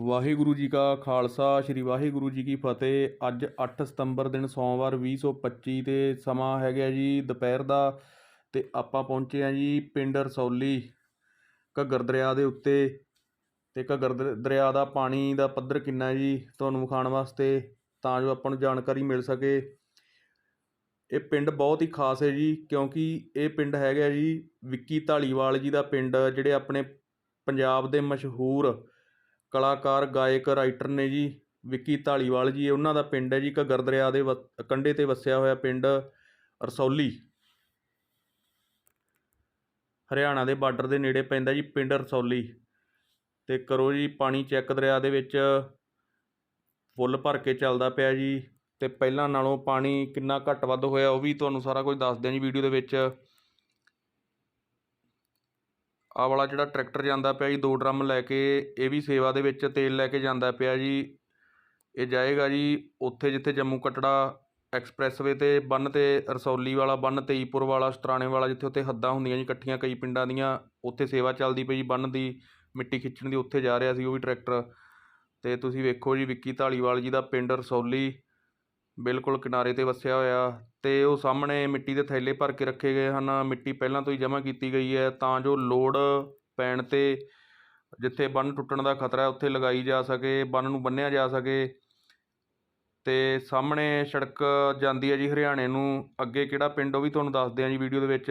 ਵਾਹਿਗੁਰੂ ਜੀ ਕਾ ਖਾਲਸਾ, ਸ੍ਰੀ ਵਾਹਿਗੁਰੂ ਜੀ ਕੀ ਫਤਿਹ। ਅੱਜ 8 ਸਤੰਬਰ ਦਿਨ ਸੋਮਵਾਰ 2025 ਤੇ ਸਮਾਂ ਹੈਗਾ ਜੀ ਦੁਪਹਿਰ ਦਾ ਤੇ ਆਪਾਂ ਪਹੁੰਚੇ ਆ ਜੀ ਪਿੰਡ ਰਸੌਲੀ, ਘੱਗਰ ਦਰਿਆ ਦੇ ਉੱਤੇ। ਤੇ ਘੱਗਰ ਦਰ- ਦਰਿਆ ਦਾ ਪਾਣੀ ਦਾ ਪੱਧਰ ਕਿੰਨਾ ਜੀ ਤੁਹਾਨੂੰ ਵਿਖਾਉਣ ਵਾਸਤੇ, ਤਾਂ ਜੋ ਆਪਾਂ ਨੂੰ ਜਾਣਕਾਰੀ ਮਿਲ ਸਕੇ। ਇਹ ਪਿੰਡ ਬਹੁਤ ਹੀ ਖਾਸ ਹੈ ਜੀ, ਕਿਉਂਕਿ ਇਹ ਪਿੰਡ ਹੈਗਾ ਜੀ ਵਿੱਕੀ ਢਾਲੀਵਾਲ ਜੀ ਦਾ ਪਿੰਡ, ਜਿਹੜੇ ਆਪਣੇ ਪੰਜਾਬ ਦੇ ਮਸ਼ਹੂਰ ਕਲਾਕਾਰ, ਗਾਇਕ, ਰਾਈਟਰ ਨੇ ਜੀ, ਵਿੱਕੀ ਢਾਲੀਵਾਲ ਜੀ ਉਹਨਾਂ ਦਾ ਪਿੰਡ ਹੈ ਜੀ ਘੱਗਰ ਦਰਿਆ ਦੇ ਵ- ਕੰਢੇ ਤੇ ਵਸਿਆ ਹੋਇਆ ਪਿੰਡ ਰਸੌਲੀ। ਹਰਿਆਣਾ ਦੇ ਬਾਰਡਰ ਦੇ ਨੇੜੇ ਪੈਂਦਾ ਜੀ ਪਿੰਡ ਰਸੌਲੀ। ਤੇ ਕਰੋ ਜੀ, ਪਾਣੀ ਚੈੱਕ ਦਰਿਆ ਦੇ ਵਿੱਚ ਫੁੱਲ ਭਰ ਕੇ ਚੱਲਦਾ ਪਿਆ ਜੀ। ਤੇ ਪਹਿਲਾਂ ਨਾਲੋਂ ਪਾਣੀ ਕਿੰਨਾ ਘੱਟ ਵੱਧ ਹੋਇਆ, ਉਹ ਵੀ ਤੁਹਾਨੂੰ ਸਾਰਾ ਕੁਝ ਦੱਸਦੇ ਹਾਂ ਜੀ ਵੀਡੀਓ ਦੇ ਵਿੱਚ। ਆ ਵਾਲਾ ਜਿਹੜਾ ਟਰੈਕਟਰ ਜਾਂਦਾ ਪਿਆ ਜੀ, ਦੋ ਡਰਮ ਲੈ ਕੇ, ਇਹ ਵੀ ਸੇਵਾ ਦੇ ਵਿੱਚ ਤੇਲ ਲੈ ਕੇ ਜਾਂਦਾ ਪਿਆ ਜੀ। ਇਹ ਜਾਏਗਾ ਜੀ ਉੱਥੇ ਜਿੱਥੇ ਜੰਮੂ ਕਟੜਾ ਐਕਸਪ੍ਰੈਸਵੇ ਤੇ ਬੰਨ ਤੇ ਰਸੌਲੀ ਵਾਲਾ ਬੰਨ, ਤੇਈਪੁਰ ਵਾਲਾ, ਸਤਰਾਣੇ ਵਾਲਾ, ਜਿੱਥੇ ਉੱਥੇ ਹੱਦਾਂ ਹੁੰਦੀਆਂ ਜੀ ਇਕੱਠੀਆਂ ਕਈ ਪਿੰਡਾਂ ਦੀਆਂ, ਉੱਥੇ ਸੇਵਾ ਚੱਲਦੀ ਪਈ ਜੀ ਬੰਨ ਦੀ, ਮਿੱਟੀ ਖਿੱਚਣ ਦੀ, ਉੱਥੇ ਜਾ ਰਿਹਾ ਸੀ ਉਹ ਵੀ ਟਰੈਕਟਰ। ਤੇ ਤੁਸੀਂ ਵੇਖੋ ਜੀ ਵਿੱਕੀ ਢਾਲੀਵਾਲ ਜੀ ਦਾ ਪਿੰਡ ਰਸੌਲੀ ਬਿਲਕੁਲ ਕਿਨਾਰੇ ਤੇ ਵਸਿਆ ਹੋਇਆ ਤੇ ਉਹ ਸਾਹਮਣੇ ਮਿੱਟੀ ਦੇ ਥੈਲੇ ਭਰ ਕੇ ਰੱਖੇ ਗਏ ਹਨ। ਮਿੱਟੀ ਪਹਿਲਾਂ ਤੋਂ ਹੀ ਜਮ੍ਹਾਂ ਕੀਤੀ ਗਈ ਹੈ ਤਾਂ ਜੋ ਲੋੜ ਪੈਣ ਤੇ ਜਿੱਥੇ ਬੰਨ ਟੁੱਟਣ ਦਾ ਖਤਰਾ ਹੈ, ਉੱਥੇ ਲਗਾਈ ਜਾ ਸਕੇ, ਬੰਨ ਨੂੰ ਬੰਨਿਆ ਜਾ ਸਕੇ। ਤੇ ਸਾਹਮਣੇ ਸੜਕ ਜਾਂਦੀ ਹੈ ਜੀ ਹਰਿਆਣੇ ਨੂੰ। ਅੱਗੇ ਕਿਹੜਾ ਪਿੰਡ ਉਹ ਵੀ ਤੁਹਾਨੂੰ ਦੱਸਦੇ ਹਾਂ ਜੀ ਵੀਡੀਓ ਦੇ ਵਿੱਚ।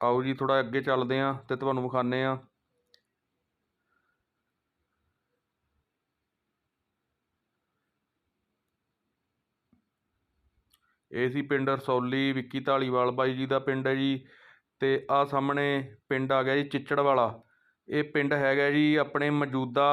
ਆਓ ਜੀ ਥੋੜਾ ਅੱਗੇ ਚੱਲਦੇ ਹਾਂ ਤੇ ਤੁਹਾਨੂੰ ਵਿਖਾਉਂਦੇ ਹਾਂ। ਇਹ ਸੀ ਪਿੰਡ ਰਸੌਲੀ, ਵਿੱਕੀ ਢਾਲੀਵਾਲ ਬਾਈ ਜੀ ਦਾ ਪਿੰਡ ਹੈ ਜੀ। ਅਤੇ ਆਹ ਸਾਹਮਣੇ ਪਿੰਡ ਆ ਗਿਆ ਜੀ ਚਿੱਚੜ ਵਾਲਾ ਇਹ ਪਿੰਡ ਹੈਗਾ ਜੀ ਆਪਣੇ ਮੌਜੂਦਾ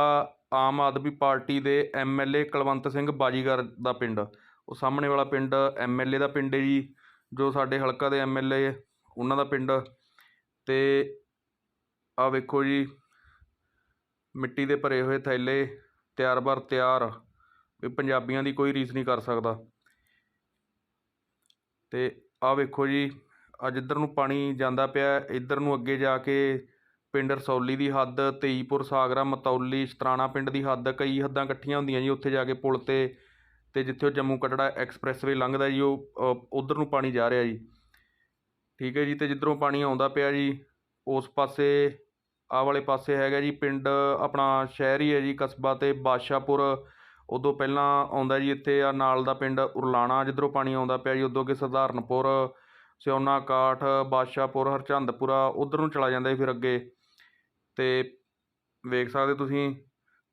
ਆਮ ਆਦਮੀ ਪਾਰਟੀ ਦੇ ਐਮਐਲਏ ਕੁਲਵੰਤ ਸਿੰਘ ਬਾਜੀਗਰ ਦਾ ਪਿੰਡ। ਉਹ ਸਾਹਮਣੇ ਵਾਲਾ ਪਿੰਡ ਐਮਐਲਏ ਦਾ ਪਿੰਡ ਹੈ ਜੀ, ਜੋ ਸਾਡੇ ਹਲਕਾ ਦੇ ਐਮਐਲਏ ਉਹਨਾਂ ਦਾ ਪਿੰਡ। ਅਤੇ ਆਹ ਵੇਖੋ ਜੀ, ਮਿੱਟੀ ਦੇ ਭਰੇ ਹੋਏ ਥੈਲੇ, ਤਿਆਰ ਬਰ ਤਿਆਰ ਇਹ ਪੰਜਾਬੀਆਂ ਦੀ ਕੋਈ ਰੀਸ ਨਹੀਂ ਕਰ ਸਕਦਾ। ਅਤੇ ਆਹ ਵੇਖੋ ਜੀ, ਅੱਜ ਜਿੱਧਰ ਨੂੰ ਪਾਣੀ ਜਾਂਦਾ ਪਿਆ, ਇੱਧਰ ਨੂੰ ਅੱਗੇ ਜਾ ਕੇ ਪਿੰਡ ਰਸੌਲੀ ਦੀ ਹੱਦ, ਤੇਈਪੁਰ, ਸਾਗਰਾ, ਮਤੌਲੀ, ਸ਼ਤਰਾਣਾ ਪਿੰਡ ਦੀ ਹੱਦ, ਕਈ ਹੱਦਾਂ ਇਕੱਠੀਆਂ ਹੁੰਦੀਆਂ ਜੀ ਉੱਥੇ ਜਾ ਕੇ ਪੁਲ ਤੇ ਅਤੇ ਜਿੱਥੇ ਉਹ ਜੰਮੂ ਕਟੜਾ ਐਕਸਪ੍ਰੈਸਵੇ ਲੰਘਦਾ ਜੀ, ਉਹ ਉੱਧਰ ਨੂੰ ਪਾਣੀ ਜਾ ਰਿਹਾ ਜੀ। ਠੀਕ ਹੈ ਜੀ ਅਤੇ ਜਿੱਧਰੋਂ ਪਾਣੀ ਆਉਂਦਾ ਪਿਆ ਜੀ, ਉਸ ਪਾਸੇ, ਆਹ ਵਾਲੇ ਪਾਸੇ ਹੈਗਾ ਜੀ ਪਿੰਡ, ਆਪਣਾ ਸ਼ਹਿਰ ਹੀ ਹੈ ਜੀ, ਕਸਬਾ ਅਤੇ ਬਾਦਸ਼ਾਹਪੁਰ ਉਦੋਂ ਪਹਿਲਾਂ ਆਉਂਦਾ ਜੀ ਇੱਥੇ ਆ ਨਾਲ ਦਾ ਪਿੰਡ ਉਰਲਾਣਾ, ਜਿੱਧਰੋਂ ਪਾਣੀ ਆਉਂਦਾ ਪਿਆ ਜੀ, ਉਦੋਂ ਅੱਗੇ ਸਧਾਰਨਪੁਰ ਸਿਉਨਾ ਕਾਠ, ਬਾਦਸ਼ਾਹਪੁਰ, ਹਰਚੰਦਪੁਰਾ, ਉਧਰ ਨੂੰ ਚਲਾ ਜਾਂਦਾ ਫਿਰ ਅੱਗੇ। ਤੇ ਵੇਖ ਸਕਦੇ ਤੁਸੀਂ,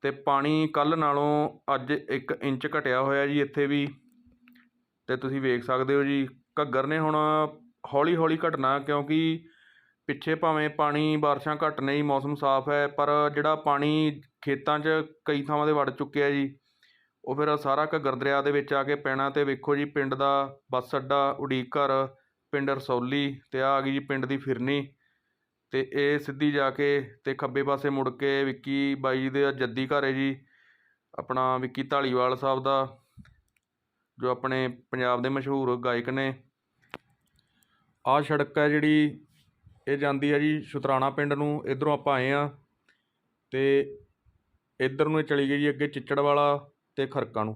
ਤੇ ਪਾਣੀ ਕੱਲ ਨਾਲੋਂ ਅੱਜ 1 ਇੰਚ ਘਟਿਆ ਹੋਇਆ ਜੀ ਇੱਥੇ ਵੀ। ਤੇ ਤੁਸੀਂ ਵੇਖ ਸਕਦੇ ਹੋ ਜੀ, ਘੱਗਰ ਨੇ ਹੁਣ ਹੌਲੀ ਹੌਲੀ ਘਟਣਾ, ਕਿਉਂਕਿ ਪਿੱਛੇ ਭਾਵੇਂ ਪਾਣੀ, ਬਾਰਿਸ਼ਾਂ ਘੱਟ ਨਹੀਂ ਮੌਸਮ ਸਾਫ਼ ਹੈ, ਪਰ ਜਿਹੜਾ ਪਾਣੀ ਖੇਤਾਂ 'ਚ ਕਈ ਥਾਵਾਂ 'ਤੇ ਵੜ ਚੁੱਕਿਆ ਜੀ ਉਹ ਫਿਰ ਸਾਰਾ ਘੱਗਰ ਦਰਿਆ ਦੇ ਵਿੱਚ ਆ ਕੇ ਪੈਣਾ ਅਤੇ ਵੇਖੋ ਜੀ ਪਿੰਡ ਦਾ ਬੱਸ ਅੱਡਾ, ਉਡੀਕ ਘਰ, ਪਿੰਡ ਰਸੌਲੀ ਤੇ ਆ ਗਈ ਜੀ ਪਿੰਡ ਦੀ ਫਿਰਨੀ ਅਤੇ ਇਹ ਸਿੱਧੀ ਜਾ ਕੇ ਅਤੇ ਖੱਬੇ ਪਾਸੇ ਮੁੜ ਕੇ ਵਿੱਕੀ ਬਾਈ ਜੀ ਦੇ ਜੱਦੀ ਘਰ ਹੈ ਜੀ, ਆਪਣਾ ਵਿੱਕੀ ਢਾਲੀਵਾਲ ਸਾਹਿਬ ਦਾ, ਜੋ ਆਪਣੇ ਪੰਜਾਬ ਦੇ ਮਸ਼ਹੂਰ ਗਾਇਕ ਨੇ। ਆਹ ਸੜਕ ਹੈ ਜਿਹੜੀ, ਇਹ ਜਾਂਦੀ ਹੈ ਜੀ ਸ਼ੁਤਰਾਣਾ ਪਿੰਡ ਨੂੰ, ਇਧਰੋਂ ਆਪਾਂ ਆਏ ਆ ਤੇ ਇੱਧਰ ਨੂੰ ਚਲੀ ਗਈ ਜੀ ਅੱਗੇ ਚਿੱਚੜ ਵਾਲਾ ਅਤੇ ਖਰਕਾਂ ਨੂੰ।